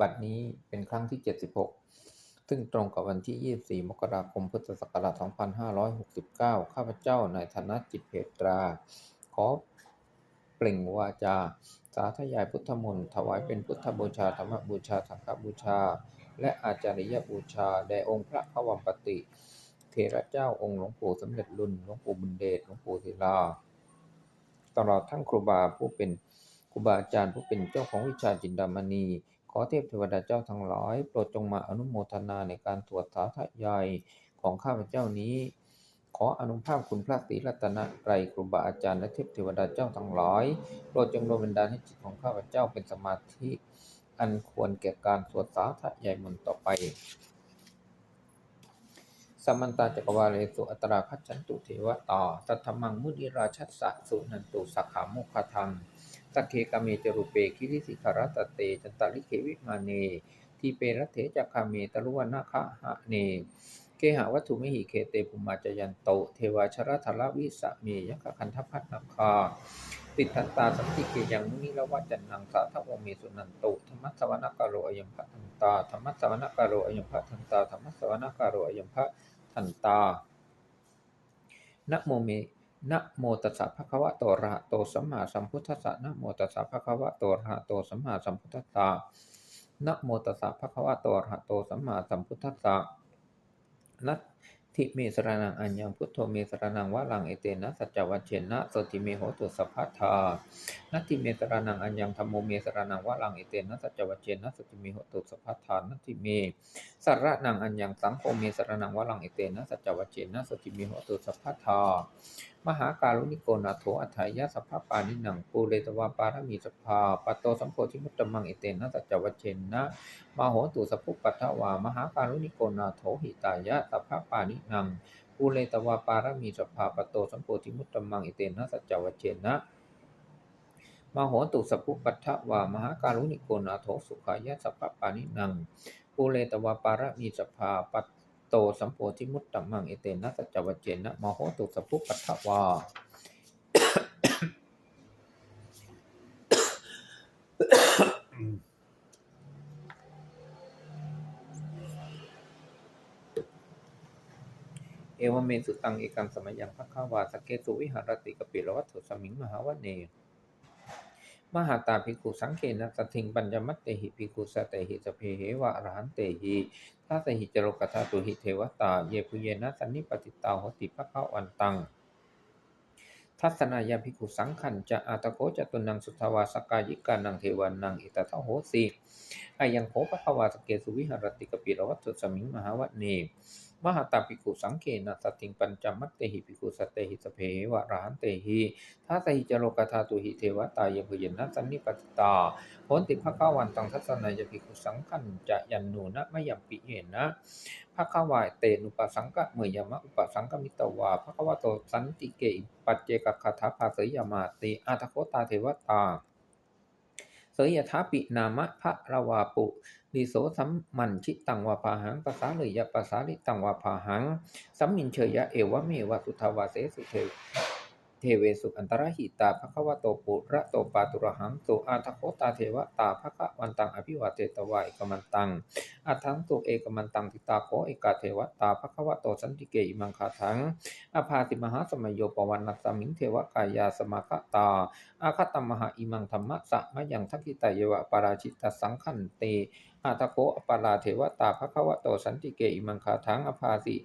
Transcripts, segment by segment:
บัดนี้เป็นครั้งที่ 76 ซึ่งตรงกับวันที่ 24 มกราคม พุทธศักราช 2569 ข้าพเจ้าในฐานะจิตเพตรา ขอเปล่งวาจา สาธยายพุทธมนต์ถวายเป็นพุทธบูชาธรรมบูชาสังฆบูชา และอาจาริยบูชา แด่องค์พระขวัมปติเถระเจ้าองค์หลวงปู่สำเร็จรุ่นหลวงปู่บุญเดชหลวงปู่ศิลา ตลอดทั้งครูบาผู้เป็นครูบาอาจารย์ผู้เป็นเจ้าของวิชาจินดามณี ขอเทพเทวดาเจ้าทั้งหลายโปรดจงมาอนุโมทนาในการสวดสาธยายของข้าพเจ้านี้ ขออนุภาพคุณพระศรีรัตนตรครูบาอาจารย์และเทพเทวดาเจ้าทั้งหลายโปรดจงโดนบันดาลให้จิตของข้าพเจ้าเป็นสมาธิ อันควรแก่การสวดสาธยายมนต่อไปสมันตาจักรวาเลสุอัตราคัจฉันตุเทวตาสัทธมังมุนิราชัสสะสุนันตุสักขามุขทัง สักเคกาเมจรุเปคิริสิขารตเตจันตลิเขวิมาเนทีเปรัตเถจักคาเมตรุวนาคะหะเนเกหาวัตถุมิหิเคเตปุมาจยันโต เทวาชรธรวิสะเมยคคันทพัฒนาคา ติดทันตาสันติเกยังมุนิละวัจันนังสาทวเมสุนันโตธรรมสวนกโรอยัมภะทันตาธรรมสวนกโรอยัมภะทันตาธรรมสวนกโรอยัมภะทันตานะโมเม นะโมตัสสะภะคะวะโตอระหะโตสัมมาสัมพุทธัสสะนะโมตัสสะภะคะวะโตอระหะโตสัมมาสัมพุทธัสสะนะโมตัสสะภะคะวะโตอระหะโตสัมมาสัมพุทธัสสะนัตถิเมสรนังอัญญังพุทโธเมสรนังวะลังเอเตนะสัจจวัชเชนะโสติเมโหตุสัพพะทานัตถิเมสรนังอัญญังธัมโมเมสรนังวะลังเอเตนะสัจจวัชเชนะโสติเมโหตุสัพพะทานัตถิเมสารนังอัญญังสังโฆเมสรนังวะลังเอเตนะสัจจวัชเชนะสติมิโหตุสัพพทา มหาการุณิโกนาโถอัฏฐายะสัพพปานิหนังปูเรตวาปารมีสภาปัตโตสัมโพธิมุตตมังเอเตนะสัจจวัชเชนะมโหตุสัพพุปัทวามหาการุณิโกนาโถหิตายะสัพพปานิหนังปูเรตวาปารมีสภาปัตโตสัมโพธิมุตตมังเอเตนะสัจจวัชเชนะมโหตุสัพพุปัทวามหาการุณิโกนาโถสุขายะสัพพปานิหนังปูเลตวาปารมีสภาปัต โตสัมโพธิมุตตมังเอเตนะสัจวัจเจนะมโหตุสัพพุปัทวาเอวเมสุตังเอกังสมัยยังพักขาวาสเกสุวิหารติกปิรวัตถุสมิงมหาวเน มหาตาภิกขุสังเกนะตัทิงปัญจมัตเตหิภิกขุสตเตหิสพเพเหวะอรหันเตหิทัสหิจโรกธาตุหิเทวตา เยปุเยนะสันนิปติตาหติภคะวันตัง ทัศนายาภิกขุสังขันจะอาตโกจะตุนังสุทวาสกายิกานังเทวานังอิตถะโหสี อายังโคภควาสเกสุวิหารติกปิรวัตสมิงมหาวเนมหาตาภิกุสังเกนะสติงปัญจมัตเตหิภิกุสตเตหิสเพวะรหันเตหิทัสหิจโลกธาตุหิเทวตาเยพเยนะสันนิปติตาโหนติภคะวันตังทัศนายภิกุสังขันจะยันนูนะมยัมปิเยนะภคะวายเตนุปสังกะเมยมะอุปสังกมิตวาภคะวโตสันติเกอปัจเจกคาถาภาเสยยมาติอาทโคตาเทวตา เสยทาปินามะพระระวาปุลิโสสัมมันชิตังวาพาหังภาษาเลยยะภาษาลิตังวาพาหังสัมมินเชยะเอวะเมวะสุทาวาเสสุเท เทเวสุอันตรหิตาภควโตปุระโตปาตุระหังสุอาทโคตาเทวตาภควันตังอภิวาเตตวาเอกมันตังอัทังตุเอกมันตังทิตาโคเอกาเทวตาภควโตสันติเกอิมังคาทังอภาติมหาสมโยปวันนัสมิงเทวกายาสมาคตาอาคตมหาอิมังธรรมะสะมะยังทักขิตายยวะปาราชิตสังขันเต อาทโคอปาราเทวตาภควะโตสันติเกอิมังคาทังอภาสิ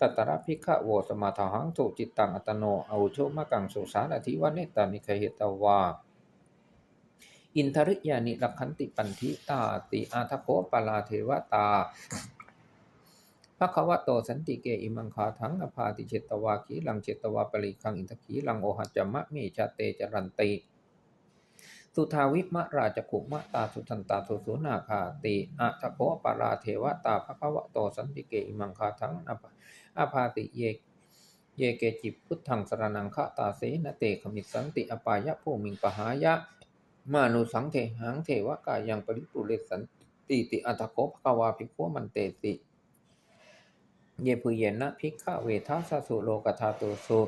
ตัตระพิกะโวสมาทหังสุจิตตังอัตโนอาวุโชมะกังสุสารทิวะเนตานิคเหตวาอินทริยานิลักขันติปันธิตาติอาทโคปาลาเทวตาภควะโตสันติเกอิมังคาทังอภาติเจตวาคีลังเจตวาปริคังอินทคีลังโอหัจจมะเมชาเตจรันติ สุทาวิมะราชกุมะตาสุทันตาสุสุนาคาติอะทะโคปาราเทวตาภควโตสันติเกอิมังคาทังอภอภาติเยเยเกจิพุทธังสรนังคะตาเสนเตขมิสันติอปายะผู้มิงปหายะมานุสังเทหังเทวกายังปริปุเรสันติติอัตโคภควาภิกขวมันเตติ เยปุเยนะพิกขเวทัสสุโลกธาตุสุ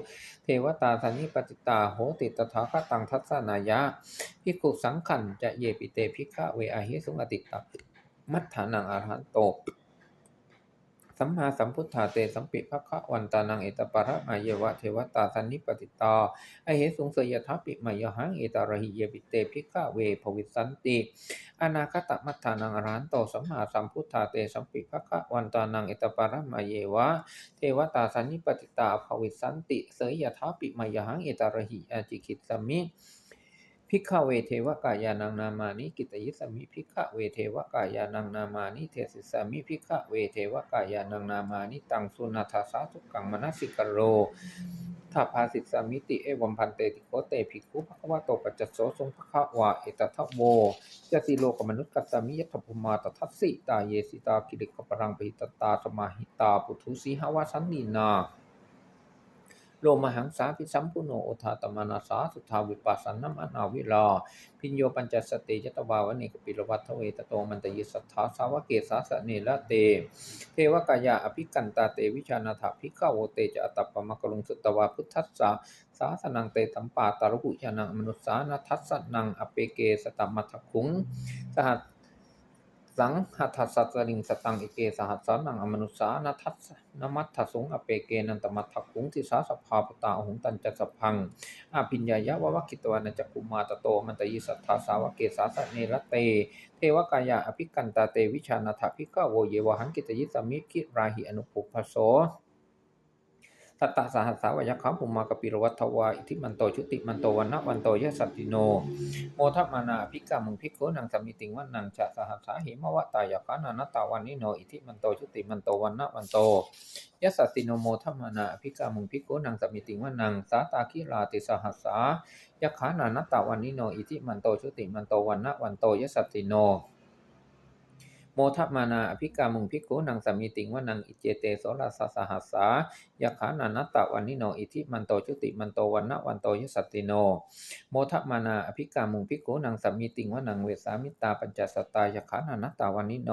เทวตาธนิปติตาโหติตถาคตังทัสนายะพิกุสังขันจะเยปิเตพิกขเวอาหิสุงอติตามัฏฐานังอาหันโต สัมมาสัมพุทธาเตสัมปิภคะวันตานังเอตปะระมายวะเทวตาสันนิปติตาอเหสุงเสยทัพปิมายหังเอตาระหิเยปิเตภิกขเวภวิสันติอนาคตมัฏฐานังอรันโตสัมมาสัมพุทธาเตสัมปิภคะวันตานังเอตปะระมายวะเทวตาสันนิปติตาภวิสันติ เสยทัพปิมายหังเอตาระหิอาจิคิตสมิ พิกขเวเทวกายานังนามานิกิตยิสมิพิกขเวเทวกายานังนามานิเทศิสมิพิกขเวเทวกายานังนามานิตังสุนัทสาทุกังมนสิกโรทัพพาสิสมิติเอวัมพันเตติโกเตภิกขุภควะโตปัจจโสทรงภควะเอตทัพโวจติโลกมนุษย์กัสสมิยทัพพมาตทัสสิตาเยสิตากิริกปรังปิตตาสมาหิตาปุถุสีหวสันนีนา โลมหังสาพิสัมปุโนโอทาตมานาสาสุทาวิปัสสนมนาวิลาพิญโยปัญจสติยตวาวนิกปิรวัตเวตโตมันตยิสัทธาสาวกเกสาสเนละเต เทวกายาอภิกันตาเตวิชานาถาภิกขโวเตจะอตัปปมะกลุงสุตวาพุทธัสสะสาสนังเตตัมปาตารุหุยานังมนุสสานาทัสสนังอเปเกสตัมมัทคุงสหัส สังหัตสัสริงสตังอิเกสหัสสานังอมนุสานทัสนมัตถสงอเปเกนันตมัทธคุงทิสาสภาปตาหุงตันจัสพังอาพิญญายะวะวะกิตวานจักุมาตโตมันตยิสัทธาสาวเกสาสเนรเต เทวกายาอภิกันตาเตวิชานาถภิกขโวเยวหังกิตยิสมิกิราหิอนุปุพโส ตัตตะสหัสสาวยคัมปุมากปิรวัตวาอิทิมันโตชุติมันโตวันนะวันโตยะสัตติโน โมทัมานาภิกขามุงภิกขนังสมิติงวันนังจะสหัสสาหิมวะตายาคานานาตาวันนิโนอิทิมันโตชุติมันโตวันนะวันโตยะสัตติโนโมทัมานาภิกขามุงภิกขนังสมิติงวันนังสาตาคิราติสหัสสายะขานานาตาวันนิโนอิทิมันโตชุติมันโตวันนะวันโตยะสัตติโน โมทัมานาอภิกามุงภิกุนังสามิติงวนังอิเจเตโสราสสหัสสายะขานานัตตะวันนิโนอิทิมันโตชุติมันโตวันนะวันโตยสัตติโน โมทัมานาอภิกามุงภิกุนังสามิติงวนังเวสามิตาปัญจสตายะขานานัตตะวันนิโน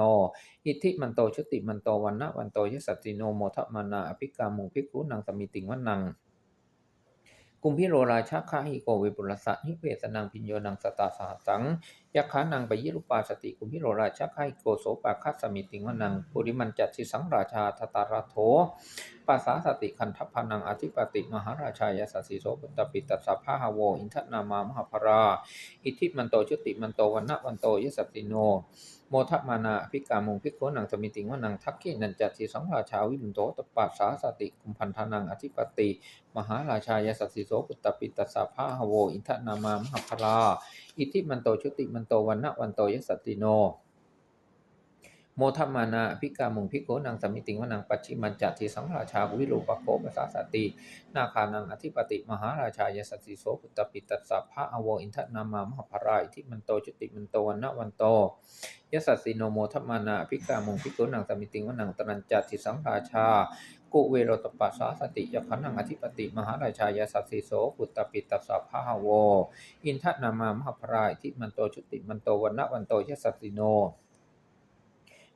อิทิมันโตชุติมันโตวันนะวันโตยสัตติโนโมทัมานาอภิกามุงภิกุนังสามิติงวนัง กุมพิโรราชาคาหิโกเวปุรสะนิเวสนังพิญโยนังสตาสหสังยักขานังปยิรุปาสติกุมพิโรราชาคาหิโกโสปาคัสมิติงวนังปุริมันจัตสิสังราชาทตาราโถปัสสาสติคันทัพพนังอธิปติมหาราชายสัสสิโสปุตตปิตัสสะพะหโวอินทนามามหาภรา อิทิมันโตชุติมันโตวันนะวันโตยสัตติโน โมทัพมานาพิกามุงพิกขุนังสมิติงวนังทักขินันจัติสังราชาวิรุณโตตปัสสาสติกุมพันธนังอธิปติ มหาราชายสัสสิโสปุตตปิตัสสะพะหโว อินทนามามหาภรา อิทิมันโตชุติมันโตวันนะวันโตยสัตติโน โมทัมมานาอภิกามุงภิกขุนังสมิติงวนังปัจฉิมันจัตติสังราชาวิรูปโคปสาสตินาคานังอธิปติมหาราชายสัสสิโสปุตตปิตัสสะพระอโวอินทนามามหาภราอิทิมันโตจุติมันโตวันนวันโตยสัสสิโนโมทัมมานาอภิกามุงภิกขุนังสมิติงวนังตรัญจัตติสังราชากุเวโรตปัสสาสติยพันนังอธิปติมหาราชายสัสสิโสปุตตปิตัสสะพระหาโวอินทนามามหาภราอิทิมันโตจุติมันโตวันนวันโตยสัสสิโน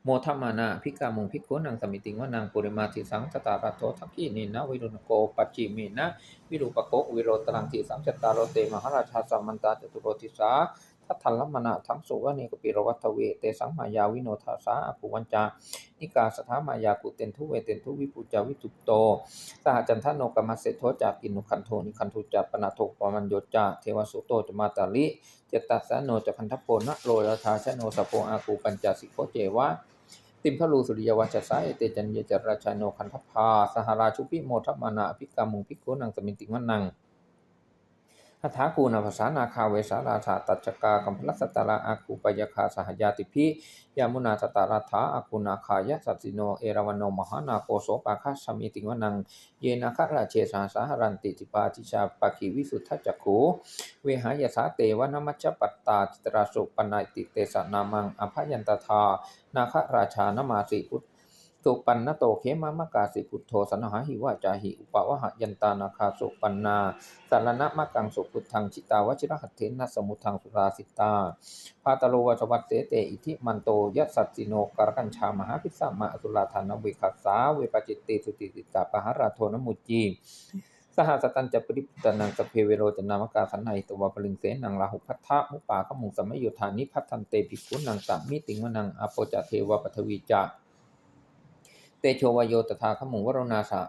โมทัมมานาภิกามุงภิกุนังสมิติงวนังปุริมาทิสังสตาระโตทักขีนินะวิรุณโกปัจจิเมนะวิรูปโกวิโรตรังติสังจตารโตเตมหาราชาสัมมันตาจตุโรติสาทัตถัลมณะทั้งสุวะเนกปิรวัตเวเตสังมายาวิโนทาสาอภูวันจา นิกาสถามายากุเตนทุเวเตนทุวิปุจาวิตุโตสหจันทโนกรรมเสโทจากินุคันโทนิคันทุจัปนาโทปมัญโยจาเทวสุโตจมาตาลิเจตัสโนจคันทโพนะโรยทาชโนสโปอากูปัญจสิโคเจวะ ติมพลูสุริยวัชสาเอเตจันเยจราชาโนคันทพา สหราชุพิโมทัพมานาภิกามุงพิกุนังสมิติมนัง หัถากูณภาษานาคาเวสาราธาตัจกากัมพลัสสตาราอากูปยคาสหยาติพิยามุนาสตาราธาอากูนาคายะสัตสิโนเอราวันโนมหานาโกโสปาคัสสมิติวันัง เยนาคราเชสาสาหรันติติปาติชาปะคิวิสุทธจักขุเวหายสาเตวนามัจจปัตตาจิตราสุปนายติเตสนามังอภยันตทานาคราชานมาสิพุท ธสุปันนโตเขมามกาสิพุทโธสนหาหิวาจาหิอุปวหะยันตานาคาสุปันนาสารณะมะกังสุพุทธังชิตาวชิรหัตเถนะสมุทังสุราสิตาพาตโลวัชวัตเตเตอิทิมันโตยัสสัตสิโนกรกัญชามหาพิสสะมะสุราธานเวคัสสาเวปจิตติสุติติตาปหาราโทนมุจีสหัสตันจะปริปตนังสเพเวโรจนามกาสันไนตวะปริงเสนังลาหุพัทธะมุปปาขมุงสมัยโยธานิพัทธันเตภิกขุนังสัมมิติงวนังอโปจเทวปทวีจา ตโชวโยตถาขมุงวรณาสะ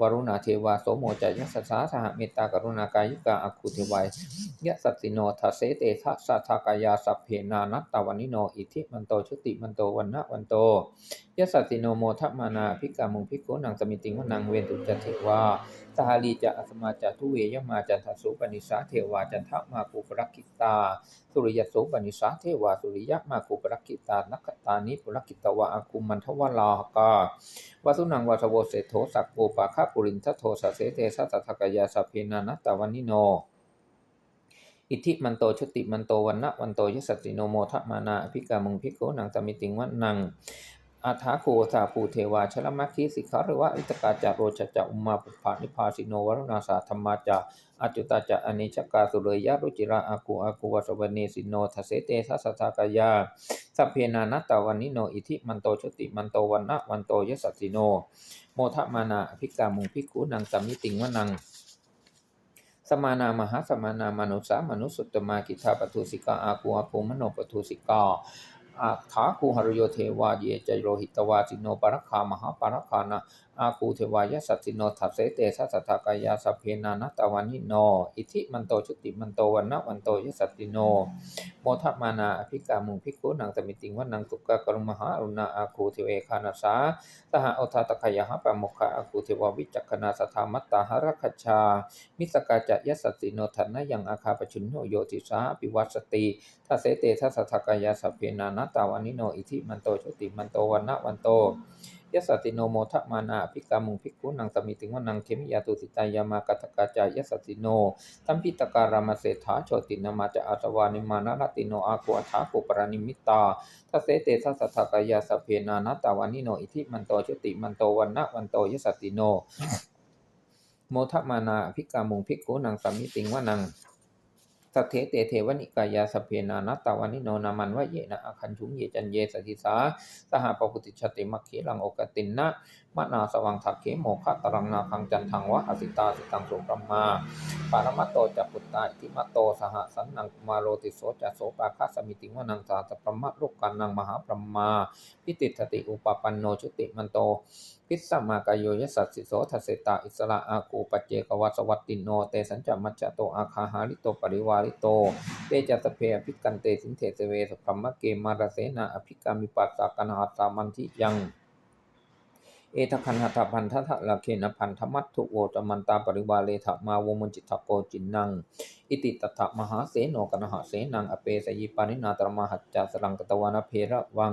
วรุณาเทวาโสโมจยัสสสาสหเมตตากรุณากายุกาอคุเทวายยะสัตติโนทัสเสเตทะสัทธากายาสัพเพนานัตตาวันิโน อิทิมันโตชุติมันโตวันนะวันโต ยสัติโนโมทะมานาภิกามุงภิกขุนังสมิติงวนังเวนตุจเทวาสหาลีจะอัสมาจะทุเวยมาจันทสุปนิสาเทวาจันทมากุปรักิตา สุริยโสปนิสาเทวาสุริยมากุปรักิตานักตานิปุรักิตวะอากุมันทวลาหกาวาสุนังวาสโวเสโทสักโปปาคาปุรินทโทสเสเตสัตถกยาสัพเพนานัตตวันิโนอิทธิมันโตชุติมันโตวันนะวันโตยสสติโนโมทะมานาอภิกามุงภิกขุนังสมิติงวันนัง อาถาโคสาภูเทวาชลมัคคีสิกขาหรือว่าอิตกาจาโรจจะอุมาปุภานิพาสิโนวรุณาสาธรรมาจาอจุตาจะอเนชกาสุเรยะรุจิราอากูอากูวสวเนสิโนทเสเตทัสสทากายาสัพเพนานัตตาวันนิโนอิทิมันโตชติมันโตวันนะวันโตยสัสสิโน โมทะมานาภิกามุงภิกขุนังสัมมิติงวนังสมานามหาสมานามนุสามนุสุตตมากิทาปทุสิกาอากูอากูมโนปทุสิกา อาถาคูหรโยเทวาเยจโรหิตวาสิโนปรคามหาปรคานะ อาคูเทวายสัตสิโนทัสเสเตสัสสทากายาสัพเพนานัตตาวันิโน อิทิมันโตชุติมันโตวันนวันโตยสัตติโน โมทะมานาอภิกามุงภิกขุนังสมิติงวันังสุกะกรุมหาอรุณาอาคูเทเวคานาสาสหโอทาตคายะหะปะโมคะอาคูเทววิจักขณาสธามัตตาหรคชา มิสกาจะยสัตติโนทันนะยังอาคาปชุนโนโยติสาปิวัสติทัสเสเตทัสสทากายาสัพเพนานัตตาวันิโน อิทิมันโตชุติมันโตวันนวันโต ยสสติโนโมทะมานาอภิกามุงภิกขุนังสมิติงวนังเคมิยาตุสิตายามากัตกาจายสสติโนตัมปิตการามเสถาโชตินามาจะอาสวานิมานารติโนอากุอัฏฐากุปรานิมิตตาทัสเสเตทัสสะทากายาสพเพนานัตตาวันิโนอิทิมันโตชติมันโตวันนะวันโตยสสติโน โมทะมานาอภิกามุงภิกขุนังสมิติงวนัง สัทเทเตเทวนิกายาสพเพนานัตตาวานิโนนามันวะเยนะอคันชุงเยจันเยสติสาสหปปุติชติมัคคีลังโอกตินนะมนาสวังทักเขโมคะตรังนาคังจันทังวะอสิตาสิตังสุปรมมาปารมัตโตจักปุตตาทิมัตโตสหสันนังมาโรติโสจัสโสปาคัสมิติวนังสาตปรมะโลกันังมหาปรมาพิติทติอุปปันโนชุติมันโต พิสมากายโยยสัสสิโสทัสเสตาอิสระอากูปัจเจกวัสวัตติโนเตสัญจมัจจโตอาคาหาริโตปริวาริโตเตจัสเพอภิกันเตสินเทเสเวสพรหมเกมารเสนาอภิกามิปัสสากนาสามันทิยัง เอทคันหัตพันทะทะละเคนพันธมัตถุโวตมันตาปริวาเลทะมาวมนจิตโกจินนัง อิติตถะมหาเสโนกนหะเสนังอเปสยิปานินาตรมหัจจาสลังกตวานะเพระวัง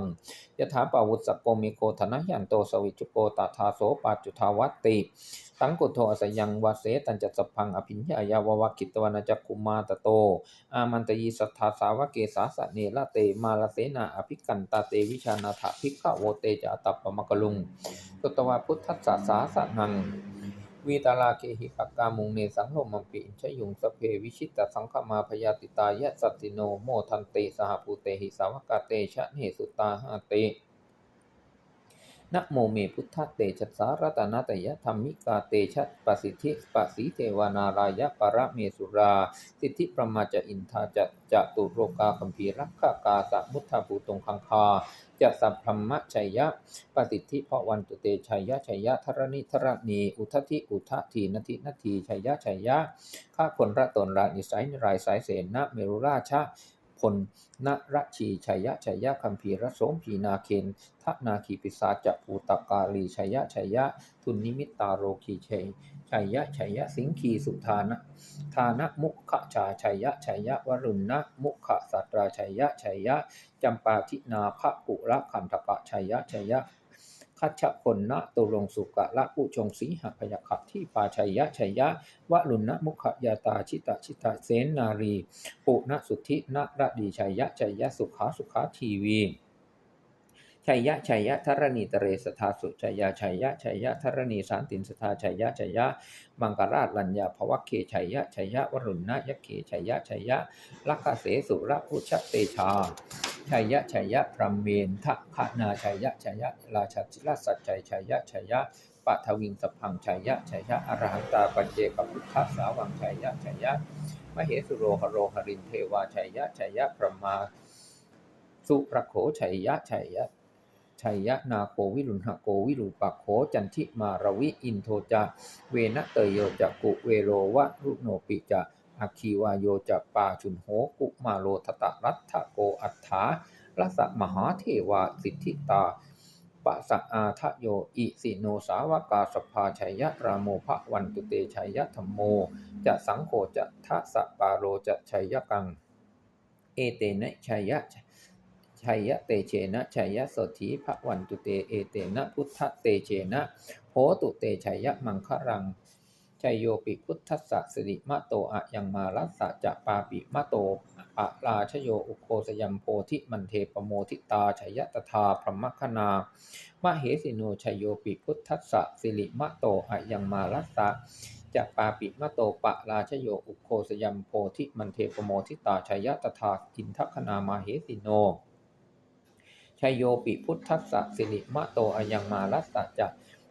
ยถาปาวุสโกมิโกธนะยันโตสวิจุโกตถาโสปัจุทาวัตติสังกุโทอสยังวาเสตันจัสสพังอภิญญายาววกิตวานาจักคุมาตโต อามันตยีสัทธาสาวกเกสาสเนละเตมาลเสนาอภิกันตาเตวิชานาถาภิกขโวเตจาตัปปมกลุงสุตวาพุทธัสสะสาสะนังวีตาลาเกหิปักกามุงเนสังโลมัมปิชยุงสเพวิชิตสังฆมาพยาติตายะสัตติโนโมทันเตสหภูเตหิสาวกาเตชะเนสุตาหาเต นะโมเมพุทธเตชะสารตนาตยะธรรมิกาเตชะปสิทธิปสิเทวานารายะปรเมสุรา สิทธิประมาจะอินทาจะจะตุโรกาคัมภีรักขากาสะมุทธาภูตงคังคาจะสัพพมะชัยยะปสิทธิพระวันตุเตชัยยะชัยยะธรณิธรณีอุทธิอุทะทีนทินทีชัยยะชัยยะข้าคนระตนรานิสัยนรายสายเสนนะเมรุราชะ พลนรชีชัยยะชัยยะคัมภีรโสมพีนาเคนทนาคีปิสาจภูตกาลีชัยยะชัยยะ ทุนนิมิตตาโรคีชัยชัยยะชัยยะสิงคีสุธานะทานะมุขชาชัยยะชัยยะวรุณนะมุขสัตราชัยยะชัยยะจำปาทินาภะปุระคันธปะชัยยะชัยยะ คัจฉคนนะตุรงสุกะละปุชงสีหพยขับที่ปาชัยยะชัยยะวรุณนะมุขยาตาชิตาชิตาเสนนารี ปุณสุทธินะระดีชัยยะชัยยะสุขาสุขาทีวีชัยยะชัยยะธรณีตเรสทาสุชัยยะชัยยะชัยยะธรณีสานตินสทาชัยยะชัยยะมังกราชลัญญาภวะเคชัยยะชัยยะวรุณนะยะเคชัยยะชัยยะลักขเสสุระพุชเตชา ชัยยะชัยยะพรมเมนทะขนาชัยยะชัยยะราชาจิรสัจชัยชัยยะชัยยะปปะทวิงสพพังชัยยะชัยยะอรหันตาปัจเจกพุทธสาวังชัยยะชัยยะมเหสุโรหโรหรินเทวาชัยยะชัยยะพรมาสุประโขชัยยะชัยยะชัยยะนาโควิรุณหโกวิรูปะโขจันทิมารวิอินโทจะเวนะเตยโยจะกุเวโรวะรุโนปิจะ อาคีวาโยจะปาชุนโหกุมาโลทตะรัตถโกอัฏฐารัสมหาเทวาสิทธิตาปะสะอาทะโยอิสิโนสาวกาสภาชัยยะรามโมภวันตุเตชัยยะธรรมโม จะสังโฆจะทัสสะปาโรจะชัยยะกัง เอเตนะชัยยะชัยยะเตเชนะชัยยะโสถีภวันตุเตเอเตนะพุทธเตเชนะโหตุเตชัยยะมังครัง ชัยโยปิพุทธัสสะสิริมะโตอะยังมารัสสะจะปาปิมะโตอะราชโยอุโคสยัมโพธิมันเทปโมทิตาชัยตถาพรหมคณามะเหสิโนชัยโยปิพุทธัสสะสิริมะโตอะยังมารัสสะจะปาปิมะโตปะราชโยอุโคสยัมโพธิมันเทปโมทิตาชัยตถาอินทคณามาเหสิโนชัยโยปิพุทธัสสะสิริมะโตอายังมารัสสะจะ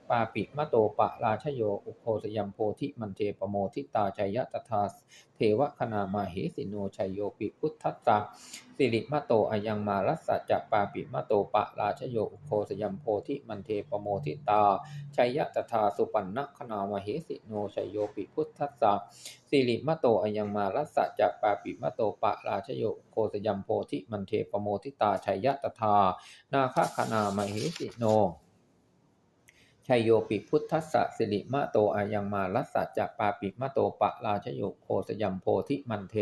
ปาปิมะโตปะราชโย อุโคสยัมโพธิมันเทปโมทิตาชัยยะตถาเทวคณามาเหสิโนชัยโยปิพุทธัสสะสิริมะโตอายังมารัสสะจะปาปิมะโตปะราชโย อุโคสยัมโพธิมันเทปโมทิตาชัยยะตถาสุปันนคณามาเหสิโนชัยโยปิพุทธัสสะสิริมะโตอายังมารัสสะจะปาปิมะโตปะราชโย โคสยัมโพธิมันเทปโมทิตาชัยยะตถานาคคณามเหสิโน ชัยโยปิพุทธัสสะสิริมะโตอายังมาลัสสะจะปาปิมะโตปะราชโยโคสยัมโพธิมันเท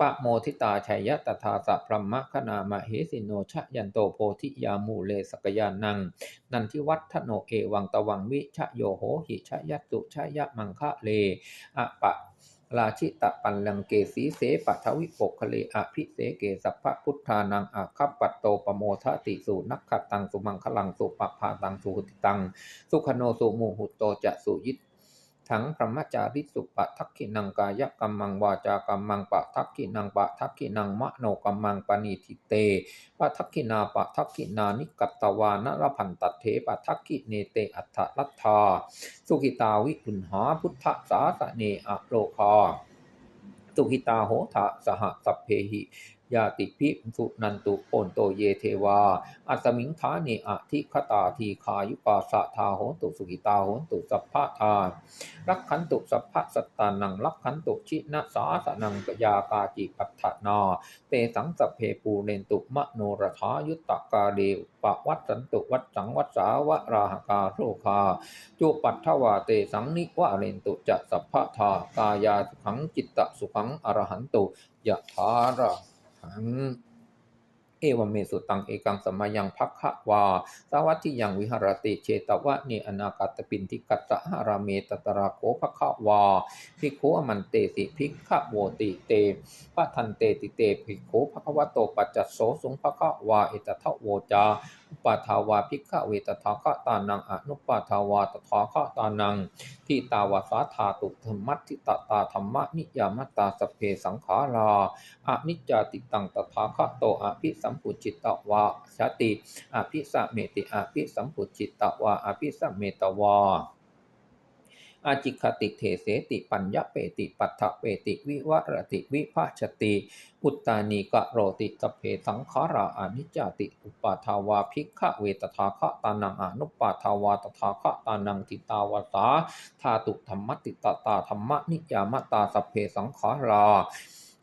ปะโมทิตาชัยยะตถาสัพพมคณามเหสิโนชะยันโตโพธิยามูเลสกยานัง นันทิวัฒโนเอวังตวังวิชะโยโหหิชะยัตตุชะยะมังคะเลอะปะ ราชิตะปันลังเกสีเสปะทวิปกคเลอภิเสเกสัพพพุทธานังอาคัปปัตโตปโมทติสูนักขตังสุมังคลังสุปปาตังสุหุติตัง สุขโนสุมูหุตโตจะสุยิต ถังพระมจาริสุปะทักขินังกายกรรมังวาจากรรมังปะทักขินังปะทักขินังมโนกรรมังปณิทิเตปะทักขินาปะทักขินานิกัตตวานรพันตัตเถปะทักขิเนเตอัฏฐรัตถาสุขิตาวิปุณหาพุทธสาสเนอโลคาสุขิตาโหทะสหสัพเพหิ ยาติพิสุนันตุโอนโตเยเทวา อัสมิงทาเนอทิคตาทีคายุปาสะทาโหนตุสุขิตาโหนตุสัพพะทารักขันตุสัพพะสัตตานังรักขันตุชินะสาสนังกยากาจิปัฏฐานา เตสังสเพปูเรนตุมะโนรถายุตตกาเดวปะวัตสันตุวัดสังวัดสาวะราหกาโรคาจุปัฏฐวาเตสังนิวะเรนตุจะสัพพะทากายาสุขังจิตตสุขังอรหันตุยะถาระ หังเอวเมสุตังเอกังสมายังพักขะวาสาวัตถิยังวิหารติเชตวะเนอนาคตปินทิกัตสหาราเมตตราโคภคะวาภิกขุอมันเตสิพิกขะโวติเตปะทันเตติเตพิกขุภควโตปัจจัสโสสุงภคะวาเอตทะโวจา ปาทาวาพิกขะเวตทาคะตานังอนุปาทาวาตถาคะตานังทิตาวาสาธาตุธรรมัตทิตตาธรรมะนิยามตาสพเพสังขาราอนิจจติตังตถาคะโตอภิสัมปุจิตตวาชติอภิสัมเมติอภิสัมปุจิตตวาอภิสัมเมตวา อาจิคติเทเสติปัญญเปติปัฏฐเปติวิวรติวิภาชติอุตตานีกะโรติสพเพสังขาราอนิจจติ อุปาทาวาภิกขะเวตถาคะตานังอนุปาทาวาตถาคะตานังติตาวาสาธาตุธรรมติตตาธรรมนิยามตาสเพสังขารา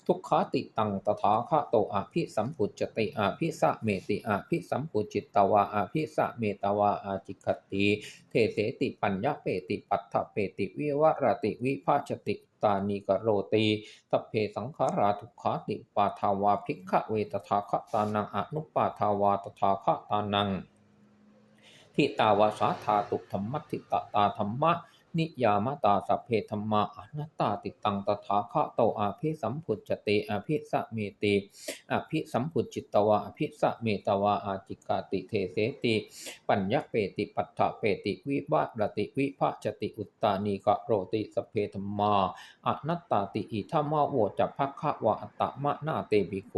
ทุกขาติตังตถาคะโตอภิสัมพุจติอภิสะเมติอภิสัมพุจิตตวาอภิสะเมตวาอาจิคติเทเสติปัญญาเปติปัฏฐเปติวิวรติวิภาชติตานีกโรตีสัพเพสังขาราทุกขาติปาทาวาภิกขะเวตถาคะตานังอนุปาทาวาตถาคะตานังทิตาวาสาธาตุธรรมทิตตาธรรมะ นิยามตาสัพเพธรรมาอนัตตาติตังตถาคะโตอาภิสัมพุจเตอาภิสะเมติอภิสัมพุจิตตวาอภิสะเมตวาอาจิกาติเทเสติ ปัญญเปติปัฏฐเปติวิวารติวิภาชติอุตตานีกะโรติสัพเพธรรมาอนัตตาติอิทัมมาโวจะภคะวะอัตตมะนาเตบิโก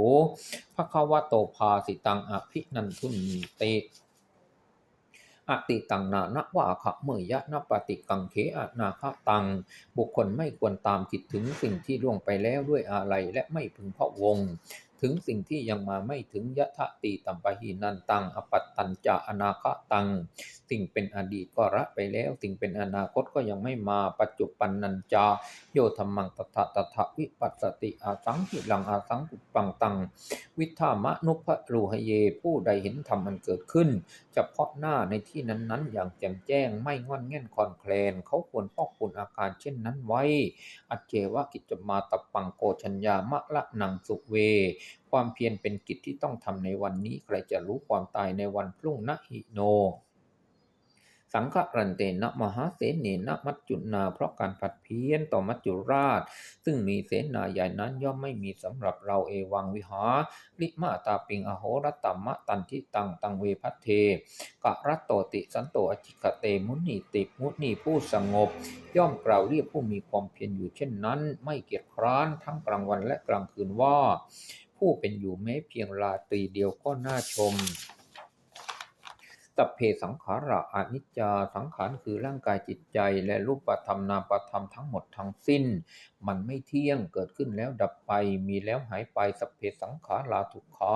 ภคะวะโตภาสิตังอภินันทุนเต อติตังนานะวาคะเมยยะนปฏิกังเขอะนาคะตัง บุคคลไม่ควรตามคิดถึงสิ่งที่ล่วงไปแล้วด้วยอะไรและไม่พึงพะวง ถึงสิ่งที่ยังมาไม่ถึงยะทะตีตัมปะหีนันตังอปัตตัญจะอนาคตัง สิ่งเป็นอดีตก็ละไปแล้ว สิ่งเป็นอนาคตก็ยังไม่มาปัจจุปันนัญจา โยธรรมังตถะตถะวิปัสสติอาสังหิลังอาสังกุปังตัง วิธามะนุภรูหเย ผู้ใดเห็นธรรมมันเกิดขึ้น เฉพาะหน้าในที่นั้นๆ อย่างแจ่มแจ้งไม่งอนแง่นคลอนแคลน เขาควรพอกคุณอาการเช่นนั้นไว้อัจเจวะกิจมาตปังโกชัญญามะละนังสุเวความเพียรเป็นกิจที่ต้องทำในวันนี้ใครจะรู้ความตายในวันพรุ่งนะหิโน สังฆรันเตนะมหาเสนเนนะมัจจุนา เพราะการผัดเพี้ยนต่อมัจจุราช ซึ่งมีเสนาใหญ่นั้นย่อมไม่มีสำหรับเราเอวังวิหาลิมาตาปิงอโหรตตมะตันทิตังตังเวพัทเทกะรัตโตติสันโตอจิกเตมุนีติมุนีผู้สงบ ย่อมกล่าวเรียกผู้มีความเพียรอยู่เช่นนั้น ไม่เกียจคร้านทั้งกลางวันและกลางคืนว่า ผู้เป็นอยู่แม้เพียงราตรีเดียวก็น่าชมสัพเพสังขาระอนิจจาสังขารคือร่างกายจิตใจ และรูปธรรมนามธรรมทั้งหมดทั้งสิ้น มันไม่เที่ยงเกิดขึ้นแล้วดับไป มีแล้วหายไปสัพเพสังขาราทุกขา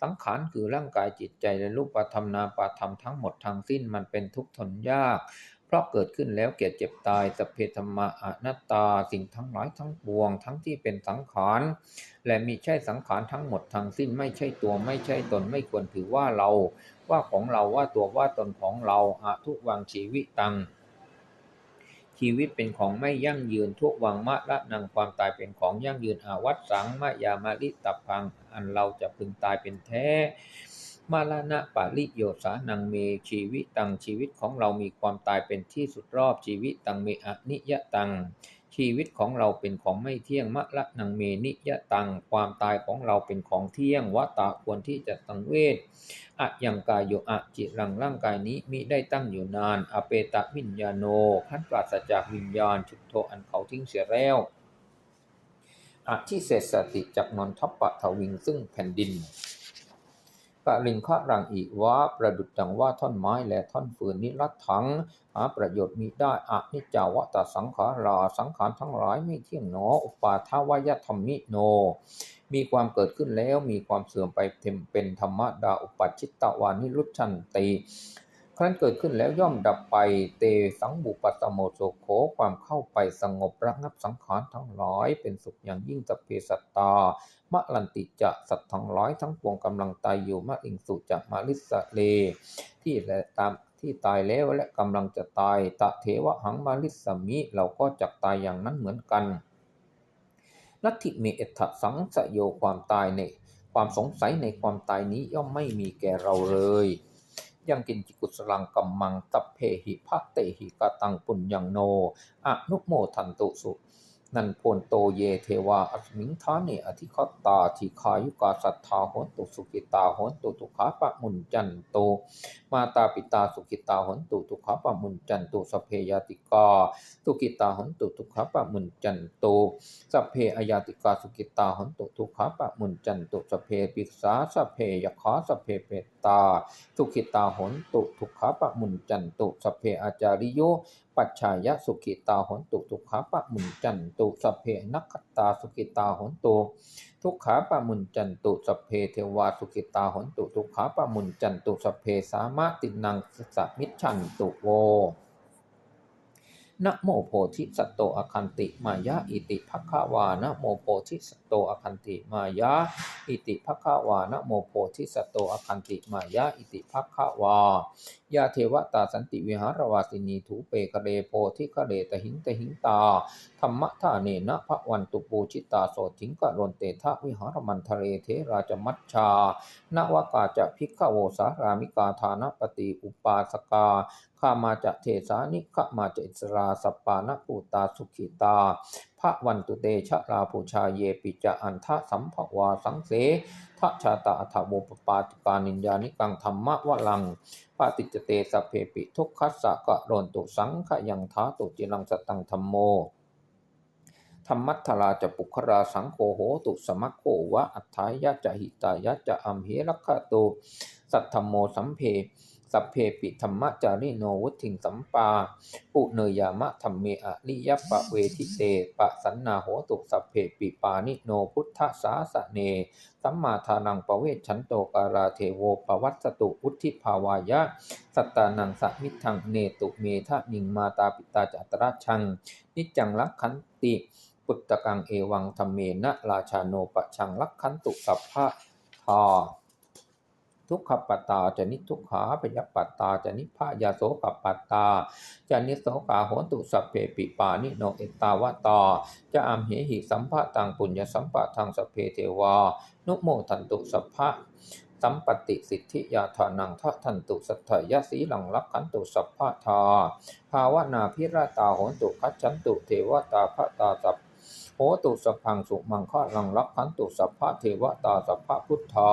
สังขารคือร่างกายจิตใจ และรูปธรรมนามธรรมทั้งหมดทั้งสิ้น มันเป็นทุกข์ทนยาก ราะเกิดขึ้นแล้วเกิดเจ็บตายสัพเพธรรมะอนัตตาสิ่งทั้งหลายทั้งปวง ทั้งที่เป็นสังขาร และมีใช่สังขารทั้งหมดทั้งสิ้นไม่ใช่ตัวไม่ใช่ตนไม่ควรถือว่าเรา ว่าของเราว่าตัวว่าตนของเราอทุกวังชีวิตตัง ชีวิตเป็นของไม่ยั่งยืนทุกวังมะละนังความตายเป็นของยั่งยืนอาวัตสังมะยามาลิตับพังอันเราจะพึงตายเป็นแท้ มาลานะปาลิโยสานังเมชีวิตตังชีวิตของเรามีความตายเป็นที่สุดรอบชีวิตตังเมอนิยตัง ชีวิตของเราเป็นของไม่เที่ยงมะละนังเมนิยตัง ความตายของเราเป็นของเที่ยงวะตะควรที่จะสังเวชอะยังกายโยอะจิรังร่างกายนี้มิได้ตั้งอยู่นานอเปตะวิญญาโนขั้นปราศจากวิญญาณชุดโทอันเขาทิ้งเสียแล้วอะที่เศษสติจากนอนทัพปะทวิงซึ่งแผ่นดิน กะลิงคะรังอีวะประดุจดังว่าท่อนไม้และท่อนฟืนนิรัตถังหาประโยชน์มีได้อะนิจาวะตสังขาราสังขารทั้งหลายไม่เที่ยงหนออุปาทวายธรรมิโน มีความเกิดขึ้นแล้วมีความเสื่อมไปเต็มเป็นธรรมดาอุปัชิตตวานิรุชันติครั้นเกิดขึ้นแล้วย่อมดับไปเตสังบุปัสโมโสโขความเข้าไปสงบระงับสังขารทั้งหลายเป็นสุขอย่างยิ่งสัพเพสัตตา มะลันติจะสัตว์ทั้งหลายทั้งปวงกำลังตายอยู่มะอิงสุจะมาลิสะเล ที่และตามที่ตายแล้วและกำลังจะตายตะเทวะหังมาลิสมิ เราก็จักตายอย่างนั้นเหมือนกันนัตถิเมเอถสังสโยความตายในความสงสัยในความตายนี้ย่อมไม่มีแก่เราเลยยังกินจิกุสลังกัมมังตัพเพหิภะเตหิกตังปุญญังโน อนุโมทันตุสุ นันโพนโตเยเทวาอัสมิงทาเนอธิคตาทิคายุกาสัทธาโหนตุสุกิตาโหนตุทุขาปะมุนจันโต มาตาปิตาสุกิตาโหนตุทุขาปะมุนจันโตสเพยติกาสุกิตาโหนตุทุขาปะมุนจันโตสเพอยาติกาสุกิตาหนตุทุขาปะมุนจันโตสเพปิกษาสเพยขาสัพเพเปตตาสุขิตาหนตุทุขาปะมุนจันโตสเพอาจาริโย ปัจฉายสุขิตาหนตุทุกขาปะมุนจันตุสัพเพนักตาสุขิตาหนตุทุกขาปะมุนจันตุสัพเพเทวาสุขิตาหนตุทุกขาปะมุนจันตุสัพเพสามะตินังสัมิชันตุโวนะโมโพธิสัตโตอคันติมายะอิติภควานะโมโพธิสัตโตอคันติมายะอิติภควานะโมโพธิสัตโตอคันติมายะอิติภควา ยาเทวตาสันติวิหารวาสินีถูเปกะเรโพธิกะเรตหิงตหิงตาธรรมะทาเนนะพระวันตุปูชิตาโสถิงกะรนเตทะวิหารมันทะเรเทราจมัชชานวากาจะพิกขโวสารามิกาธานปฏิอุปาสกาข้ามาจะเทสานิขมาจะอิสราสปานปูตาสุขิตา ระวันตุเตชะราภูชาเยปิจะอันทะสัมภวาสังเสทะชาตาอัฐโมปปาติกานิญญานิกังธรรมะวะลังปาติจเตสัพเพปิทุกขัสสะกะโรนตุสังขยังท้าตุจิรังสตังธรรมโมธรรมัทธราจะปุคราสังโฆโหตุสมัคโควะอัฏฐายะจะหิตายะจะอัมเหรักขตุสัทธมโมสัมเพ สัพเพปิธรรมจาริโนวุติงสัมปาปุเนยามะธรรมเมอะริยปะเวทิเตปะสันนาโหตุสัพเพปิปานิโนพุทธสาสะเน สัมมาทานังปเวชฉันโตการาเทโวปวัตสตุวุธิภาวายะ สัตตานังสัมิทังเนตุเมทะนิงมาตาปิตาจัตระชัง นิจจังลักขันติปุตตะกังเอวังธรรมเมนะราชาโนปะชังลักขันตุสัพพะทา ทุกขปัตตาจะนิทุกขาปยปัตตาจะนิพายาโสกปัตตาจะนิโสกาโหนตุสัพเพปิปานิโนเอตาวตาจะอัมเหหิสัมภะตังปุญญสัมปะทางสัพเพเทวา นุโมทันตุสัพพะสัมปติสิทธิยาทานังทะทันตุสัทธยสีหลังลักขันตุสัพพะทาภาวนาพิราตาโหนตุคัจฉันตุเทวตาพระตาสัพ โหตุสัพพังสุมังคะลังลักขันตุสัพพะเทวตาสัพพะพุทธา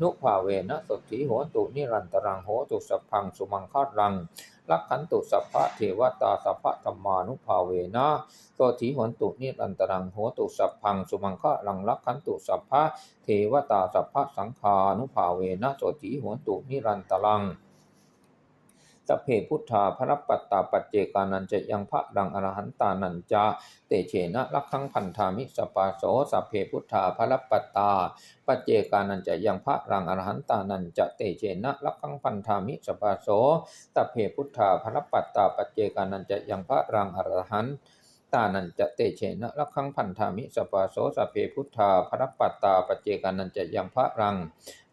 นุภาเวนะสทธิโหตุนิรันตรังโหตุสัพพังสุมังคะรังลักขันตุสัพพะเทวตาสัพพะธรรมานุภาเวนะสทธิโหนตุนิรันตรังโหตุสัพพังสุมังคะลังลักขันตุสัพพะเทวตาสัพพะสังฆานุภาเวนะสทธิโหนตุนิรันตรัง ตะเพพุทธาพระปัตตาปัจเจกานันจะยังพระดังอรหันตานันจาเตเชนะลักขังพันธามิสปาโสสัพเพพุทธาพระปัตตาปัจเจกานันจะยังพระรังอรหันตานันจะเตเชนะลักขังพันธามิสปาโสสัพเพพุทธาพระปัตตาปัจเจกานันจะยังพระรังอรหันต ตานันจะเตเชนะลักขังพันธามิสปาโสสเพพุทธาพระปัตตาปเจกานันจะยังพระรัง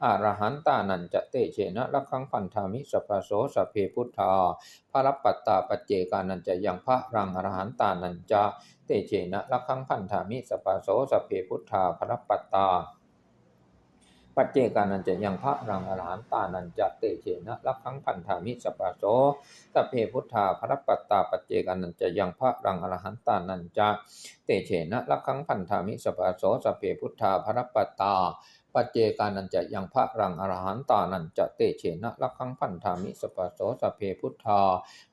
อรหันตานันจะเตเชนะลักขังพันธามิสปาโสสเพพุทธาพระปัตตาปเจกานันจะยังพระรังอรหันตานันจะเตเชนะลักขังพันธามิสปาโสสเพพุทธาพระปัตตา ปัจเจกานันจะยังพระรังอรหันตานันจะเตเชนะลักขังพันธามิสปาโสสัพเพพุทธาพระปัตตาปัจเจกานันจะยังพระรังอรหันตานันจะเตเชนะลักขังพันธามิสปาโสสัพเพพุทธาพระปัตตาปัจเจกานันจะยังพระรังอรหันตานันจะเตเชนะลักขังพันธามิสปะโสสพเพพุทธา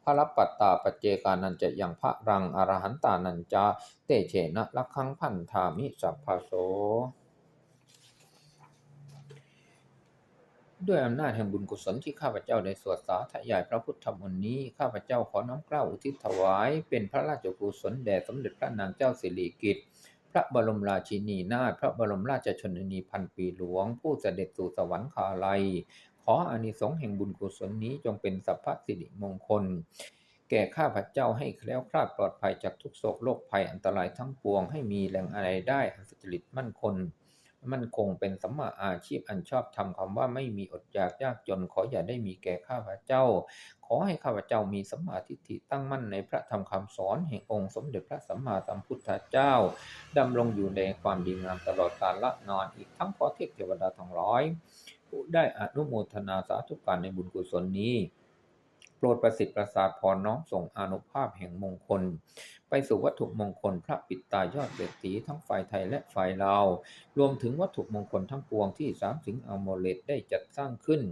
พระปัตตาปัจเจกานันจะยังพระรังอรหันตานันจะเตเชนะลักขังพันธามิสัพพะโส ด้วยอำนาจแห่งบุญกุศลที่ข้าพเจ้าได้สวดสาธยายพระพุทธมนต์นี้ ข้าพเจ้าขอน้อมเกล้าอุทิศถวาย เป็นพระราชกุศลแด่สมเด็จพระนางเจ้าสิริกิติ์พระบรมราชินีนาถพระบรมราชชนนีพันปีหลวง ผู้เสด็จสู่สวรรคาลัย ขออานิสงส์แห่งบุญกุศลนี้จงเป็นสัพพสิริมงคล แก่ข้าพเจ้าให้แคล้วคลาดปลอดภัยจากทุกโศกโรคภัยอันตรายทั้งปวงให้มีแหล่งอะไรได้อันสุจริตมั่นคง มั่นคงเป็นสัมมาอาชีพอันชอบทำคำว่าไม่มีอดอยากยากจนขออย่าได้มีแก่ข้าพเจ้า ขอให้ข้าพเจ้ามีสัมมาทิฏฐิตั้งมั่นในพระธรรมคำสอนแห่งองค์สมเด็จพระสัมมาสัมพุทธเจ้าดำรงอยู่ในความดีงามตลอดกาลละนานอีกทั้งขอเทพเทวดาทั้งร้อย ผู้ได้อนุโมทนาสาธุการในบุญกุศลนี้ ปรดประสิทธิ์ประสาทพรน้อมส่งอนุภาพแห่งมงคล ไปสู่วัตถุมงคลพระปิดตายอดเศรษฐีทั้งฝ่ายไทยและฝ่ายลาว รวมถึงวัตถุมงคลทั้งปวงที่สามสิงห์อโมเลตได้จัดสร้างขึ้น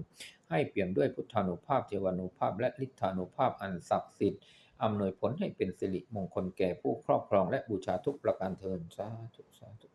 ให้เปี่ยมด้วยพุทธานุภาพเทวานุภาพและฤทธานุภาพอันศักดิ์สิทธิ์อำนวยผลให้เป็นสิริมงคลแก่ผู้ครอบครองและบูชาทุกประการเทินสาธุสาธุ